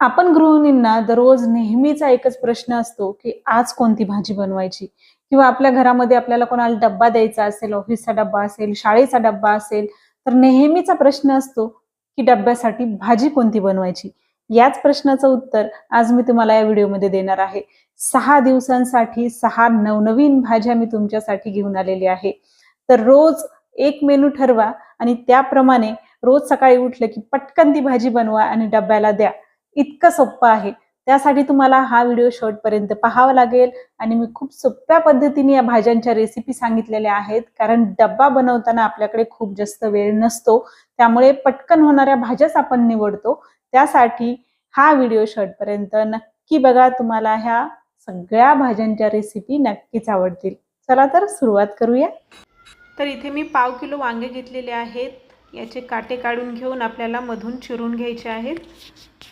आपण गृहिणींना दररोज नेहमीचा एकच प्रश्न असतो की आज कोणती भाजी बनवायची? किंवा आपल्या घरामध्ये आपल्याला कोणाला डब्बा द्यायचा असेल ऑफिसचा डब्बा असेल शाळेचा डब्बा असेल तर नेहमीचा प्रश्न असतो की डब्यासाठी भाजी कोणती बनवायची? याच प्रश्नाचं उत्तर आज मी तुम्हाला या व्हिडिओमध्ये देणार आहे. सहा दिवसांसाठी सहा नवनवीन भाज्या मी तुमच्यासाठी घेऊन आलेली आहे. तर रोज एक मेनू ठरवा आणि त्याप्रमाणे रोज सकाळी उठलं की पटकन ती भाजी बनवा आणि डब्याला द्या. इतकं सोपं आहे. त्यासाठी तुम्हाला हा व्हिडिओ शेवटपर्यंत पाहावा लागेल. आणि मी खूप सोप्या पद्धतीने या भाज्यांच्या रेसिपी सांगितलेल्या आहेत. कारण डब्बा बनवताना आपल्याकडे खूप जास्त वेळ नसतो. त्यामुळे पटकन होणाऱ्या भाज्याच आपण निवडतो. त्यासाठी हा व्हिडिओ शेवटपर्यंत नक्की बघा. तुम्हाला ह्या सगळ्या भाज्यांच्या रेसिपी नक्कीच आवडतील. चला तर सुरुवात करूया. तर इथे मी पाव किलो वांगे घेतलेले आहेत. याचे काटे काढून घेऊन आपल्याला मधून चिरून घ्यायचे आहेत.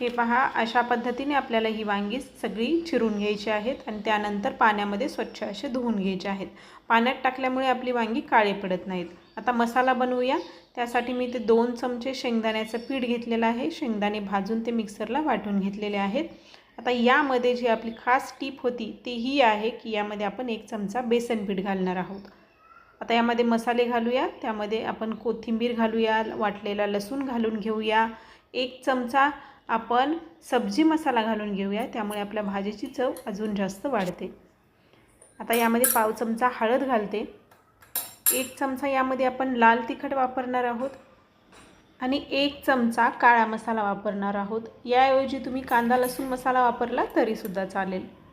हे पहा अशा पद्धतीने आपल्याला ही वांगी सगळी चिरून घ्यायची आहेत आणि त्यानंतर पाण्यामध्ये स्वच्छ असे धुवून घ्यायचे आहेत. पाण्यात टाकल्यामुळे आपली वांगी काळे पडत नाहीत. आता मसाला बनवूया. त्यासाठी मी ते दोन चमचे शेंगदाण्याचं पीठ घेतलेलं आहे. शेंगदाणे भाजून ते मिक्सरला वाटून घेतलेले आहेत. आता यामध्ये जी आपली खास टीप होती ती ही आहे की यामध्ये आपण एक चमचा बेसन पीठ घालणार आहोत. आता यामध्ये मसाले घालूया. त्यामध्ये आपण कोथिंबीर घालूया वाटलेला लसूण घालून घेऊया. एक चमचा आपण सब्जी मसाला घालून घेऊया. त्यामुळे आपल्या भाजीची चव अजून जास्त वाढते. आता यामध्ये पाव चमचा हळद घालते. एक चमचा यामध्ये आपण लाल तिखट वापरणार आहोत. आणि एक चमचा काळा मसाला वापरणार आहोत. याऐवजी तुम्ही कांदा लसूण मसाला वापरला तरीसुद्धा चालेल.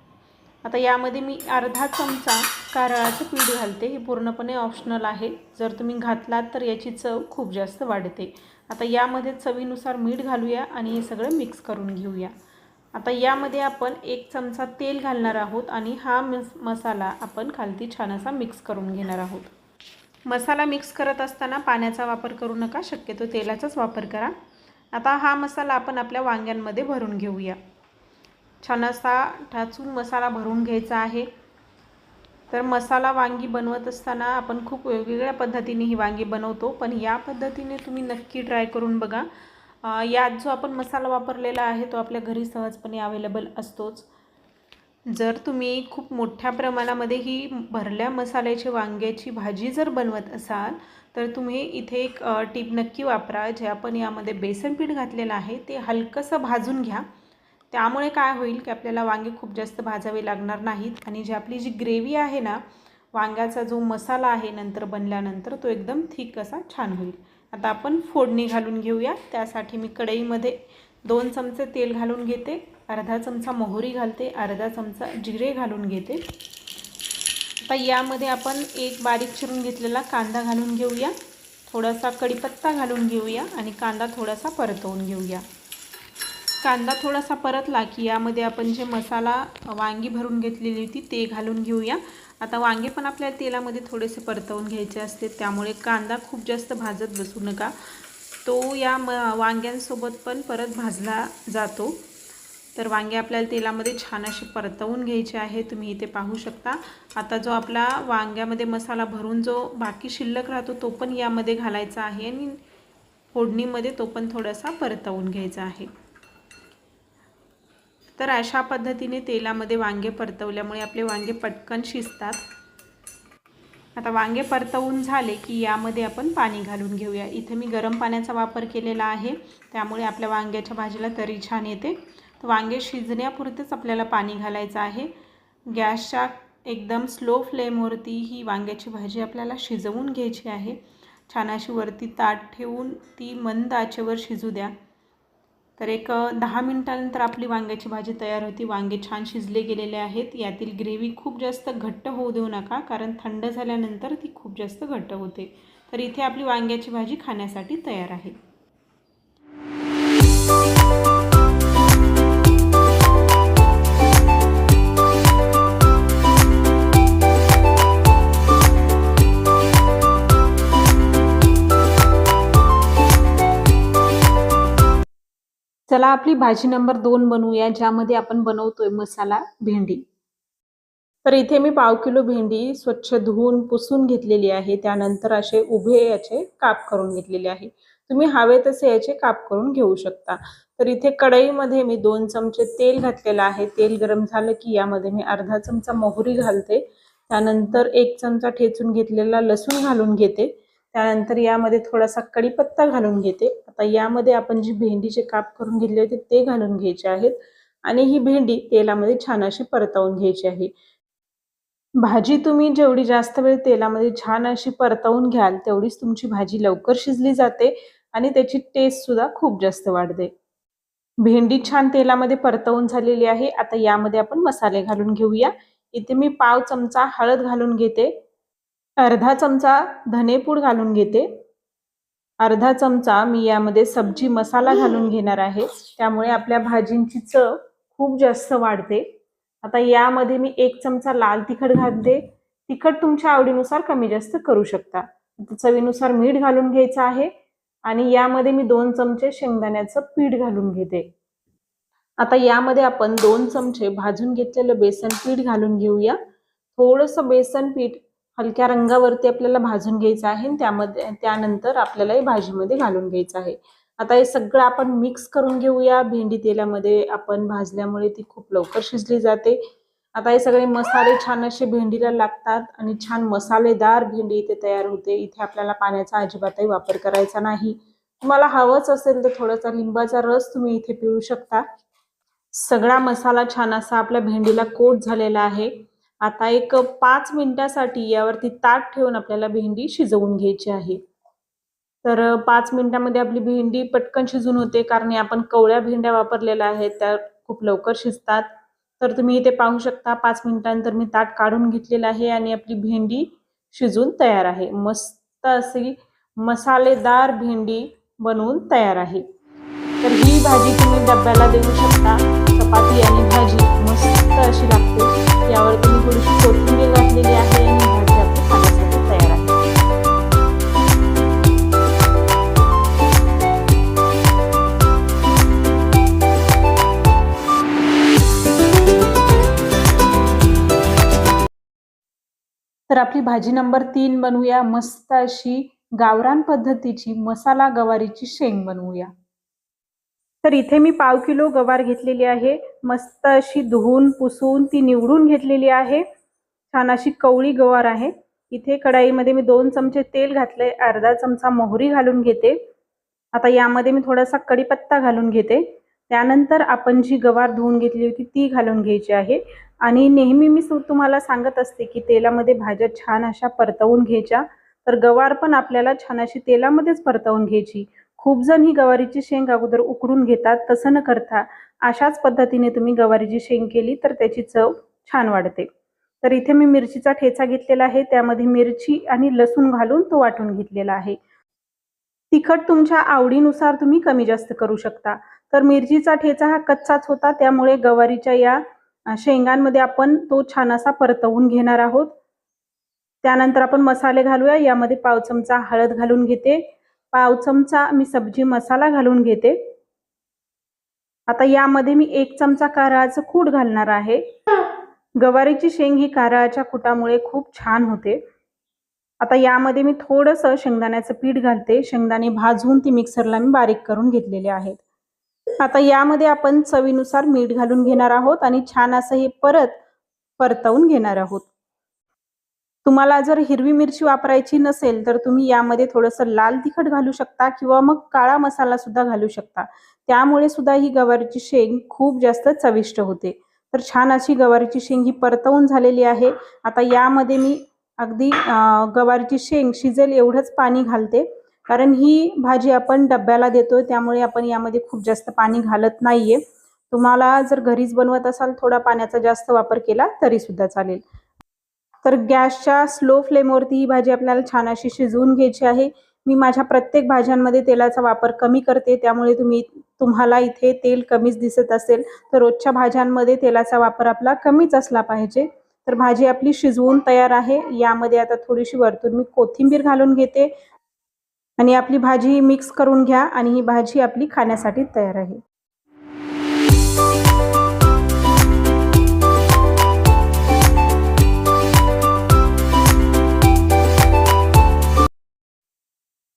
आता यामध्ये मी अर्धा चमचा कारळाचं पीठ घालते. हे पूर्णपणे ऑप्शनल आहे. जर तुम्ही घातलात तर याची चव खूप जास्त वाढते. आता यामध्ये चवीनुसार मीठ घालूया आणि हे सगळं मिक्स करून घेऊया. आता यामध्ये आपण एक चमचा तेल घालणार आहोत आणि हा मस मसाला आपण खालती छान असा मिक्स करून घेणार आहोत. मसाला मिक्स करत असताना पाण्याचा वापर करू नका. शक्यतो तेलाचाच वापर करा. आता हा मसाला आपण आपल्या वांग्यांमध्ये भरून घेऊया. छान असा ठाचून मसाला भरून घ्यायचा आहे. तर मसाला वांगी बनवत असताना आपण खूप वेगवेगळ्या पद्धतीने ही वांगी बनवतो पण या पद्धतीने तुम्ही नक्की ट्राय करून बघा. यात जो आपण मसाला वापरलेला आहे तो आपल्या घरी सहजपणे अवेलेबल असतोच. जर तुम्ही खूप मोठ्या प्रमाणामध्ये ही भरल्या मसाल्याची वांग्याची भाजी जर बनवत असाल तर तुम्ही इथे एक टीप नक्की वापरा जे आपण यामध्ये बेसन पीठ घातलेलं आहे ते हलकंसं भाजून घ्या. त्यामुळे काय होईल की आपल्याला वांगे खूप जास्त भाजावे लागणार नाहीत. आणि जी आपली जी ग्रेव्ही आहे ना वांग्याचा जो मसाला आहे नंतर बनल्यानंतर तो एकदम थिक असा छान होईल. आता आपण फोडणी घालून घेऊया. त्यासाठी मी कढईमध्ये दोन चमचे तेल घालून घेते. अर्धा चमचा मोहरी घालते. अर्धा चमचा जिरे घालून घेते. आता यामध्ये आपण एक बारीक चिरून घेतलेला कांदा घालून घेऊया. थोडासा कढीपत्ता घालून घेऊया आणि कांदा थोडासा परतवून घेऊया. कांदा थोडासा परतला की यामध्ये आपण जे मसाला वांगी भरून घेतलेली होती ते घालून घेऊया. आता वांगे पण आपल्याला तेलामध्ये थोडेसे परतवून घ्यायचे असते त्यामुळे कांदा खूप जास्त भाजत बसू नका. तो या म वांग्यांसोबत पण परत भाजला जातो. तर वांगे आपल्याला तेलामध्ये छान असे परतवून घ्यायचे आहे तुम्ही इथे पाहू शकता. आता जो आपला वांग्यामध्ये मसाला भरून जो बाकी शिल्लक राहतो तो पण यामध्ये घालायचा आहे आणि फोडणीमध्ये तो पण थोडासा परतवून घ्यायचा आहे. तर अशा पद्धतीने तेलामध्ये वांगे परतवल्यामुळे आपले वांगे पटकन शिजतात. आता वांगे परतवून झाले की यामध्ये आपण पाणी घालून घेऊया. इथे मी गरम पाण्याचा वापर केलेला आहे. त्यामुळे आपल्या वांग्याच्या भाजीला तरी छान येते. तर वांगे शिजण्यापुरतेच आपल्याला पाणी घालायचं आहे. गॅसच्या एकदम स्लो फ्लेमवरती ही वांग्याची भाजी आपल्याला शिजवून घ्यायची आहे. छान अशी वरती ताट ठेवून ती मंद आचेवर शिजू द्या. तर एक दहा मिनटानंतर आपली वांग्याची भाजी तयार होती. वांगे छान शिजले गेलेले आहेत. यातील ग्रेव्ही खूप जास्त घट्ट होऊ देऊ नका कारण थंड झाल्यानंतर ती खूप जास्त घट्ट होते. तर इथे आपली वांग्याची भाजी खाण्यासाठी तयार आहे. चला आपली भाजी नंबर दोन बनवूया ज्यामध्ये आपण बनवतोय मसाला भेंडी. तर इथे मी पाव किलो भेंडी स्वच्छ धुवून पुसून घेतलेली आहे. त्यानंतर असे उभे याचे काप करून घेतलेले आहे. तुम्ही हवे तसे याचे काप करून घेऊ शकता. तर इथे कढईमध्ये मी दोन चमचे तेल घातलेलं आहे. तेल गरम झालं की यामध्ये मी अर्धा चमचा मोहरी घालते. त्यानंतर एक चमचा ठेचून घेतलेला लसूण घालून घेते. त्यानंतर यामध्ये थोडासा कढीपत्ता घालून घेते. आता यामध्ये आपण जी भेंडीचे काप करून घेतले होते ते घालून घ्यायचे आहेत. आणि ही भेंडी तेलामध्ये छान अशी परतवून घ्यायची आहे. भाजी तुम्ही जेवढी जास्त वेळ तेलामध्ये छान अशी परतवून घ्याल तेवढीच तुमची भाजी लवकर शिजली जाते आणि त्याची टेस्ट सुद्धा खूप जास्त वाढते. भेंडी छान तेलामध्ये परतवून झालेली आहे. आता यामध्ये आपण मसाले घालून घेऊया. इथे मी पाव चमचा हळद घालून घेते. अर्धा चमचा धनेपूड घालून घेते. अर्धा चमचा मी यामध्ये सब्जी मसाला घालून घेणार आहे. त्यामुळे आपल्या भाजींची चव खूप जास्त वाढते. आता यामध्ये मी एक चमचा लाल तिखट घालते. तिखट तुमच्या आवडीनुसार कमी जास्त करू शकता. चवीनुसार मीठ घालून घ्यायचं आहे आणि यामध्ये मी दोन चमचे शेंगदाण्याचं पीठ घालून घेते. आता यामध्ये आपण दोन चमचे भाजून घेतलेलं बेसन पीठ घालून घेऊया. थोडंसं बेसन पीठ हलक्या रंगावरती आपल्याला भाजून घ्यायचं आहे त्यामध्ये त्यानंतर आपल्याला हे भाजीमध्ये घालून घ्यायचं आहे. आता हे सगळं आपण मिक्स करून घेऊया. भेंडी तेलामध्ये आपण भाजल्यामुळे ती खूप लवकर शिजली जाते. आता हे सगळे मसाले छान असे भेंडीला लागतात आणि छान मसालेदार भेंडी इथे तयार होते. इथे आपल्याला पाण्याचा अजिबातही वापर करायचा नाही. तुम्हाला हवंच असेल तर थोडासा लिंबाचा रस तुम्ही इथे पिळू शकता. सगळा मसाला छान असा आपल्या भेंडीला कोट झालेला आहे. आता एक पाच मिनिटासाठी यावरती ताट ठेवून आपल्याला भेंडी शिजवून घ्यायची आहे. तर पाच मिनिटामध्ये आपली भेंडी पटकन शिजून होते कारण आपण कवळ्या भेंड्या वापरलेल्या आहेत त्या खूप लवकर शिजतात. तर तुम्ही इथे पाहू शकता पाच मिनिटानंतर मी ताट काढून घेतलेलं आहे आणि आपली भेंडी शिजून तयार आहे. मस्त अशी मसालेदार भेंडी बनवून तयार आहे. तर ही भाजी तुम्ही डब्याला देऊ शकता चपाती आणि भाजी. मस्त अशी लागते. यावर तुम्ही थोडीशी कोथिंबीर घातलेली आहे आणि भाजी आपली खाण्यासाठी तयार आहे. तर आपली भाजी नंबर तीन बनवूया. मस्त अशी गावरान पद्धतीची मसाला गवारीची शेंग बनवूया. तर इथे मी पाव किलो गवार घेतलेली आहे. मस्त अशी धुवून पुसून ती निवडून घेतलेली आहे. छान अशी कवळी गवार आहे. इथे कढाईमध्ये मी दोन चमचे तेल घातले अर्धा चमचा मोहरी घालून घेते. आता यामध्ये मी थोडासा कढीपत्ता घालून घेते. त्यानंतर आपण जी गवार धुवून घेतली होती ती घालून घ्यायची आहे. आणि नेहमी मी तुम्हाला सांगत असते की तेलामध्ये भाज्या छान अशा परतवून घ्यायच्या. तर गवार पण आपल्याला छान अशी तेलामध्येच परतवून घ्यायची. खूप जण ही गवारीची शेंग अगोदर उकडून घेतात तसं न करता अशाच पद्धतीने तुम्ही गवारीची शेंग केली तर त्याची चव छान वाढते. तर इथे मी मिरचीचा ठेचा घेतलेला आहे त्यामध्ये मिरची आणि लसूण घालून तो वाटून घेतलेला आहे. तिखट तुमच्या आवडीनुसार तुम्ही कमी जास्त करू शकता. तर मिरचीचा ठेचा हा कच्चाच होता त्यामुळे गवारीच्या या शेंगांमध्ये आपण तो छान असा परतवून घेणार आहोत. त्यानंतर आपण मसाले घालूया यामध्ये पाव चमचा हळद घालून घेते. पाव चमचा मी सब्जी मसाला घालून घेते. आता यामध्ये मी एक चमचा कारळाचं कूट घालणार आहे. गवारीची शेंग ही कारळाच्या कुटामुळे खूप छान होते. आता यामध्ये मी थोडंसं शेंगदाण्याचं पीठ घालते. शेंगदाणे भाजून ती मिक्सरला मी बारीक करून घेतलेले आहेत. आता यामध्ये आपण चवीनुसार मीठ घालून घेणार आहोत आणि छान असं हे परत परतवून घेणार आहोत. तुम्हाला जर हिरवी मिरची वापरायची नसेल तर तुम्ही यामध्ये थोडंसं लाल तिखट घालू शकता किंवा मग काळा मसाला सुद्धा घालू शकता. त्यामुळे सुद्धा ही गवारीची शेंग खूप जास्त चविष्ट होते. तर छान अशी गवारीची शेंग ही परतवून झालेली आहे. आता यामध्ये मी अगदी गवारीची शेंग शिजेल एवढंच पाणी घालते. कारण ही भाजी आपण डब्याला देतोय त्यामुळे आपण यामध्ये खूप जास्त पाणी घालत नाहीये. तुम्हाला जर घरीच बनवत असाल थोडा पाण्याचा जास्त वापर केला तरी सुद्धा चालेल. तर गॅसच्या स्लो फ्लेमवरती ही भाजी आपल्याला छान अशी शिजवून घ्यायची आहे. मी माझ्या प्रत्येक भाज्यांमध्ये तेलाचा वापर कमी करते. त्यामुळे तुम्ही तुम्हाला इथे तेल कमीच दिसत असेल तर रोजच्या भाज्यांमध्ये तेलाचा वापर आपला कमीच असला पाहिजे. तर भाजी आपली शिजवून तयार आहे. यामध्ये आता थोडीशी वरतून मी कोथिंबीर घालून घेते. आणि आपली भाजी मिक्स करून घ्या आणि ही भाजी आपली खाण्यासाठी तयार आहे.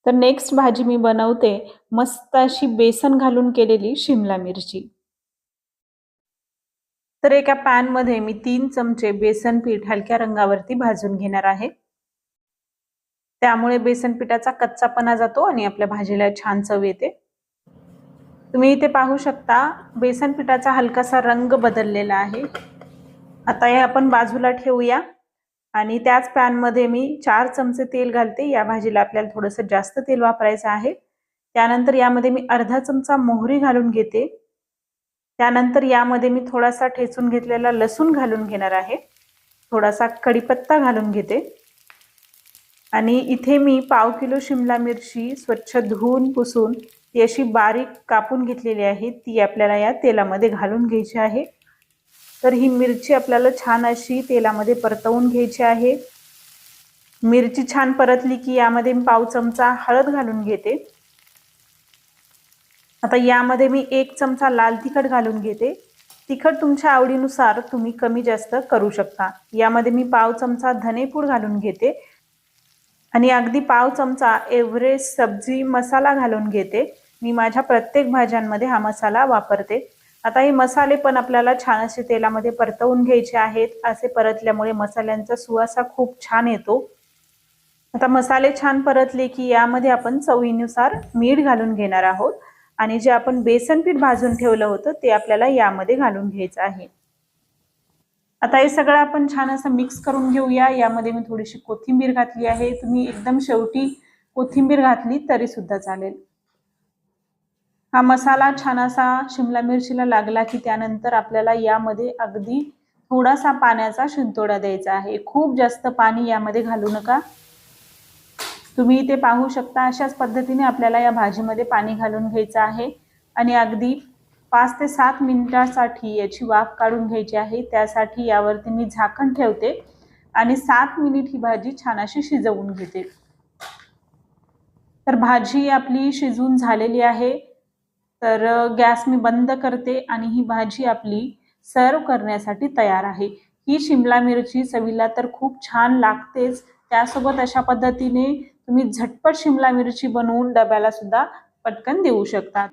तर नेक्स्ट भाजी मी बनवते मस्त अशी बेसन घालून केलेली शिमला मिरची. तर एका पॅनमध्ये मी तीन चमचे बेसन पीठ हलक्या रंगावरती भाजून घेणार आहे. त्यामुळे बेसन पिठाचा कच्चापणा जातो आणि आपल्या भाजीला छान चव येते. तुम्ही इथे पाहू शकता बेसन पिठाचा हलकासा रंग बदललेला आहे. आता हे आपण बाजूला ठेवूया. आणि त्याच पॅनमध्ये मी चार चमचे तेल घालते. या भाजीला आपल्याला थोडंसं जास्त तेल वापरायचं आहे. त्यानंतर यामध्ये मी अर्धा चमचा मोहरी घालून घेते. त्यानंतर यामध्ये मी थोडासा ठेचून घेतलेला लसूण घालून घेणार आहे. थोडासा कढीपत्ता घालून घेते. आणि इथे मी पाव किलो शिमला मिरची स्वच्छ धुवून पुसून ती अशी बारीक कापून घेतलेली आहे. ती आपल्याला या तेलामध्ये घालून घ्यायची आहे. तर ही मिरची आपल्याला छान अशी तेलामध्ये परतवून घ्यायची आहे. मिरची छान परतली की यामध्ये मी पाव चमचा हळद घालून घेते. आता यामध्ये मी एक चमचा लाल तिखट घालून घेते. तिखट तुमच्या आवडीनुसार तुम्ही कमी जास्त करू शकता. यामध्ये मी पाव चमचा धनेपूड घालून घेते. आणि अगदी पाव चमचा एव्हरेस्ट सब्जी मसाला घालून घेते. मी माझ्या प्रत्येक भाज्यांमध्ये हा मसाला वापरते. आता हे मसाले पण आपल्याला छान असे तेलामध्ये परतवून घ्यायचे आहेत. असे परतल्यामुळे मसाल्यांचा सुवासा खूप छान येतो. आता मसाले छान परतले की यामध्ये आपण चवीनुसार मीठ घालून घेणार आहोत. आणि जे आपण बेसन पीठ भाजून ठेवलं होतं ते आपल्याला यामध्ये घालून घ्यायचं आहे. आता हे सगळं आपण छान असं मिक्स करून घेऊया. यामध्ये मी थोडीशी कोथिंबीर घातली आहे. तुम्ही एकदम शेवटी कोथिंबीर घातली तरी सुद्धा चालेल. हा मसाला छान असा शिमला मिरचीला लागला की त्यानंतर आपल्याला यामध्ये अगदी थोडासा पाण्याचा शिंतोडा द्यायचा आहे. खूप जास्त पाणी यामध्ये घालू नका. तुम्ही इथे पाहू शकता अशाच पद्धतीने आपल्याला या भाजीमध्ये पाणी घालून घ्यायचं आहे. आणि अगदी पाच ते सात मिनिटासाठी याची वाफ काढून घ्यायची आहे. त्यासाठी यावरती मी झाकण ठेवते आणि सात मिनिट ही भाजी छान अशी शिजवून घेते. तर भाजी आपली शिजून झालेली आहे. तर गॅस मी बंद करते आणि ही भाजी आपली सर्व करण्यासाठी तयार आहे. ही शिमला मिरची चवीला तर खूप छान लागतेच. त्यासोबत अशा पद्धतीने तुम्ही झटपट शिमला मिरची बनवून डब्याला सुद्धा पटकन देऊ शकता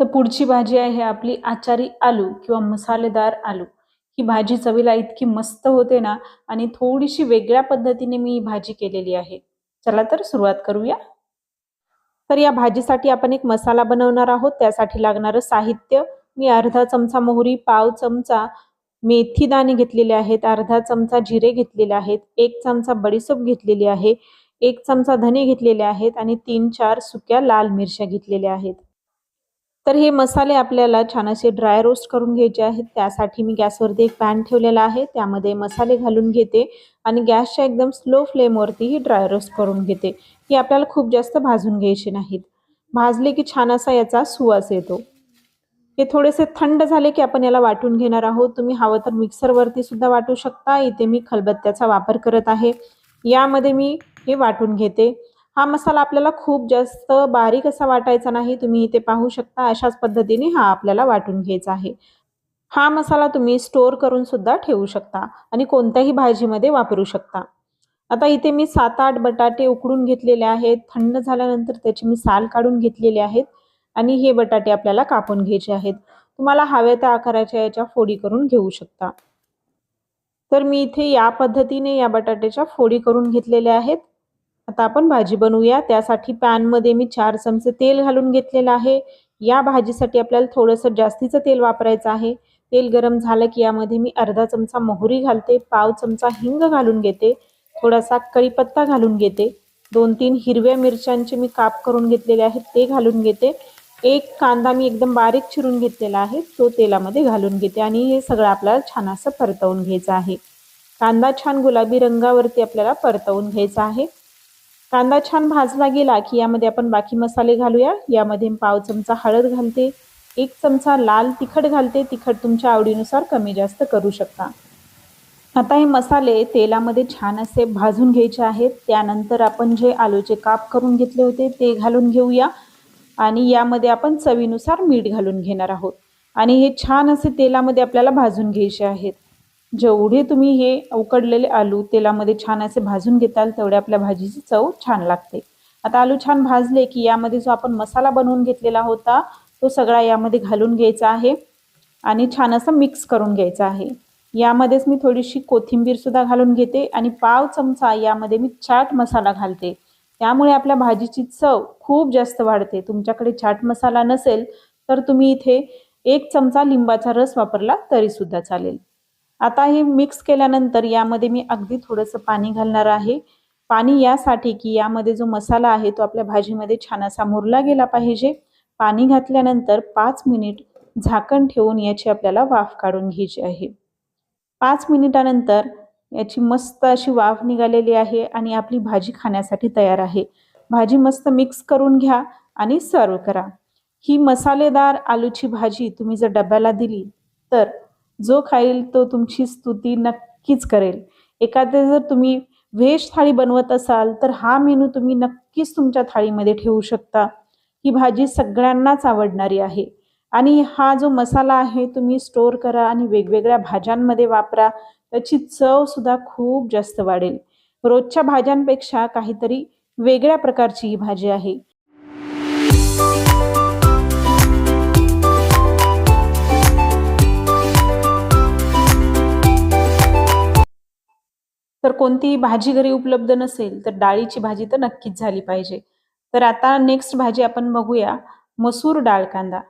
तर पुढची भाजी आहे आपली आचारी आलू किंवा मसालेदार आलू. ही भाजी चवीला इतकी मस्त होते ना आणि थोडीशी वेगळ्या पद्धतीने मी ही भाजी केलेली आहे. चला तर सुरुवात करूया. तर या भाजीसाठी आपण एक मसाला बनवणार आहोत त्यासाठी लागणारं साहित्य. मी अर्धा चमचा मोहरी पाव चमचा मेथी दाणे घेतलेले आहेत अर्धा चमचा जिरे घेतलेले आहेत एक चमचा बडीसोप घेतलेली आहे एक चमचा धने घेतलेले आहेत आणि तीन चार सुक्या लाल मिरच्या घेतलेल्या आहेत. तर हे मसाले आपल्याला छान असे ड्राय रोस्ट करून घ्यायचे आहेत. त्यासाठी मी गॅसवरती एक पॅन ठेवलेला आहे. त्यामध्ये मसाले घालून घेते आणि गॅसच्या एकदम स्लो फ्लेमवरती ही ड्राय रोस्ट करून घेते. ही आपल्याला खूप जास्त भाजून घ्यायचे नाहीत. भाजले की छान असा याचा सुवास येतो. हे थोडेसे थंड झाले की आपण याला वाटून घेणार आहोत. तुम्ही हवं तर मिक्सरवरती सुद्धा वाटू शकता. इथे मी खलबत्त्याचा वापर करत आहे. यामध्ये मी हे वाटून घेते. हा मसाला आपल्याला खूप जास्त बारीक असा वाटायचा नाही. तुम्ही इथे पाहू शकता अशाच पद्धतीने हा आपल्याला वाटून घ्यायचा आहे. हा मसाला तुम्ही स्टोअर करून सुद्धा ठेवू शकता आणि कोणत्याही भाजीमध्ये वापरू शकता. आता इथे मी सात आठ बटाटे उकडून घेतलेले आहेत. थंड झाल्यानंतर त्याची मी साल काढून घेतलेले आहेत आणि हे बटाटे आपल्याला कापून घ्यायचे आहेत. तुम्हाला हव्या त्या आकाराच्या याच्या फोडी करून घेऊ शकता. तर मी इथे या पद्धतीने या बटाट्याच्या फोडी करून घेतलेल्या आहेत. आता आपण भाजी बनवूया. त्यासाठी पॅनमध्ये मी चार चमचे तेल घालून घेतलेलं आहे. या भाजीसाठी आपल्याला थोडंसं जास्तीचं तेल वापरायचं आहे. तेल गरम झालं की यामध्ये मी अर्धा चमचा मोहरी घालते. पाव चमचा हिंग घालून घेते. थोडासा कढीपत्ता घालून घेते. दोन तीन हिरव्या मिरच्यांचे मी काप करून घेतलेले आहेत ते घालून घेते. एक कांदा मी एकदम बारीक चिरून घेतलेला आहे तो तेलामध्ये घालून घेते आणि हे सगळं आपल्याला छान असं परतवून घ्यायचं आहे. कांदा छान गुलाबी रंगावरती आपल्याला परतवून घ्यायचा आहे. कांदा छान भाजला गेला की यामध्ये आपण बाकी मसाले घालूया. यामध्ये पाव चमचा हळद घालते. एक चमचा लाल तिखट घालते. तिखट तुमच्या आवडीनुसार कमी जास्त करू शकता. आता हे मसाले तेलामध्ये छान असे भाजून घ्यायचे आहेत. त्यानंतर आपण जे आलूचे काप करून घेतले होते ते घालून घेऊया. आणि यामध्ये आपण चवीनुसार मीठ घालून घेणार आहोत. आणि हे छान असे तेलामध्ये आपल्याला भाजून घ्यायचे आहेत. जेवढे तुम्ही हे उकडलेले आलू तेलामध्ये छान असे भाजून घेताल तेवढे आपल्या भाजीची चव छान लागते. आता आलू छान भाजले की यामध्ये जो आपण मसाला बनवून घेतलेला होता तो सगळा यामध्ये घालून घ्यायचा आहे आणि छान असं मिक्स करून घ्यायचा आहे. यामध्येच मी थोडीशी कोथिंबीरसुद्धा घालून घेते आणि पाव चमचा यामध्ये मी चाट मसाला घालते. त्यामुळे आपल्या भाजीची चव खूप जास्त वाढते. तुमच्याकडे चाट मसाला नसेल तर तुम्ही इथे एक चमचा लिंबाचा रस वापरला तरीसुद्धा चालेल. आता हे मिक्स केल्यानंतर यामध्ये मी अगदी थोडंसं पाणी घालणार आहे. पाणी यासाठी की यामध्ये जो मसाला आहे तो आपल्या भाजीमध्ये छान असा मुरला गेला पाहिजे. पाणी घातल्यानंतर पाच मिनिट झाकण ठेवून याची आपल्याला वाफ काढून घ्यायची आहे. पाच मिनिटानंतर याची मस्त अशी वाफ निघालेली आहे आणि आपली भाजी खाण्यासाठी तयार आहे. भाजी मस्त मिक्स करून घ्या आणि सर्व करा. ही मसालेदार आलूची भाजी तुम्ही जर डब्याला दिली तर जो खाईल तो तुमची स्तुती नक्कीच करेल. एखादे जर तुम्ही व्हेज थाळी बनवत असाल तर हा मेनू तुम्ही नक्कीच तुमच्या थाळीमध्ये ठेवू शकता. ही भाजी सगळ्यांनाच आवडणारी आहे. आणि हा जो मसाला आहे तुम्ही स्टोअर करा आणि वेगवेगळ्या भाज्यांमध्ये वापरा. त्याची चवसुद्धा खूप जास्त वाढेल. रोजच्या भाज्यांपेक्षा काहीतरी वेगळ्या प्रकारची ही भाजी आहे. तर कोणतीही भाजी घरी उपलब्ध नसेल तर डाळीची भाजी तर नक्कीच झाली पाहिजे. तर आता नेक्स्ट भाजी आपण बघूया मसूर डाळ कांदा.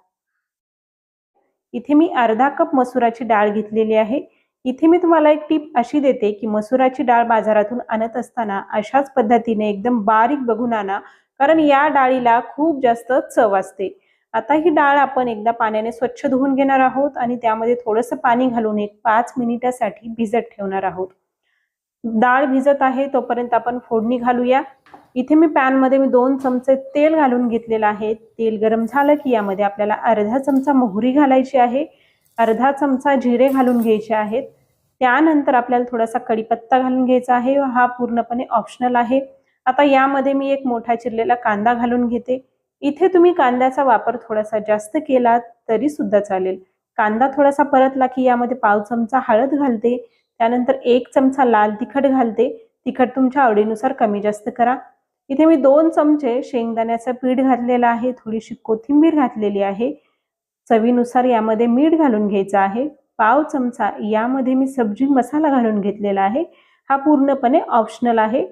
इथे मी अर्धा कप मसुराची डाळ घेतलेली आहे. इथे मी तुम्हाला एक टीप अशी देते की मसुराची डाळ बाजारातून आणत असताना अशाच पद्धतीने एकदम बारीक बघून आणा कारण या डाळीला खूप जास्त चव असते. आता ही डाळ आपण एकदा पाण्याने स्वच्छ धुवून घेणार आहोत आणि त्यामध्ये थोडंसं पाणी घालून एक पाच मिनिटासाठी भिजत ठेवणार आहोत. डाळ भिजत आहे तोपर्यंत आपण फोडणी घालूया. इथे मी पॅनमध्ये मी दोन चमचे तेल घालून घेतलेलं आहे. तेल गरम झालं की यामध्ये आपल्याला अर्धा चमचा मोहरी घालायची आहे. अर्धा चमचा जिरे घालून घ्यायचे आहेत. त्यानंतर आपल्याला थोडासा कढीपत्ता घालून घ्यायचा आहे. हा पूर्णपणे ऑप्शनल आहे. आता यामध्ये मी एक मोठा चिरलेला कांदा घालून घेते. इथे तुम्ही कांद्याचा वापर थोडासा जास्त केला तरी सुद्धा चालेल. कांदा थोडासा परतला की यामध्ये पाव चमचा हळद घालते. त्यानंतर एक चमचा लाल तिखट घालते. तिखट तुमच्या आवडीनुसार कमी जास्त करा. इथे मी दोन चमचे शेंगदाण्याचं पीठ घातलेलं आहे. थोडीशी कोथिंबीर घातलेली आहे. चवीनुसार यामध्ये मीठ घालून घ्यायचं आहे. पाव चमचा यामध्ये मी सब्जी मसाला घालून घेतलेला आहे. हा पूर्णपणे ऑप्शनल आहे.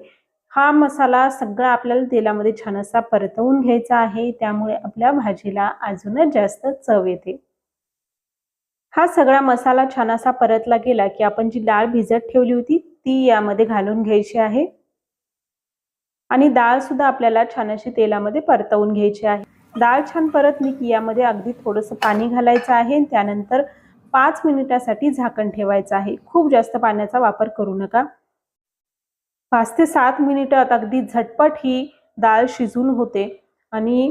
हा मसाला सगळा आपल्याला तेलामध्ये छान असा परतवून घ्यायचा आहे. त्यामुळे आपल्या भाजीला अजूनच जास्त चव येते. हा सगळा मसाला छान असा परतला गेला की आपण जी डाळ भिजत ठेवली होती ती यामध्ये घालून घ्यायची आहे. आणि डाळ सुद्धा आपल्याला छान अशी तेलामध्ये परतवून घ्यायची आहे. डाळ छान परतली की यामध्ये अगदी थोडंसं पाणी घालायचं आहे त्यानंतर पाच मिनिटासाठी झाकण ठेवायचं आहे. खूप जास्त पाण्याचा वापर करू नका. पाच ते सात मिनिटात अगदी झटपट ही डाळ शिजून होते आणि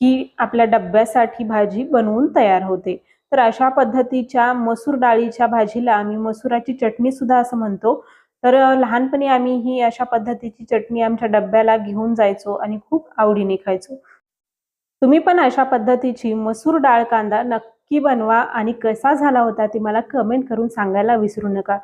ही आपल्या डब्यासाठी भाजी बनवून तयार होते. तर अशा पद्धतीच्या मसूर डाळीच्या भाजीला आम्ही मसुराची चटणी सुद्धा असं म्हणतो. तर लहानपणी आम्ही ही अशा पद्धतीची चटणी आमच्या डब्याला घेऊन जायचो आणि खूप आवडीने खायचो. तुम्ही पण अशा पद्धतीची मसूर डाळ कांदा नक्की बनवा आणि कसा झाला होता ते मला कमेंट करून सांगायला विसरू नका.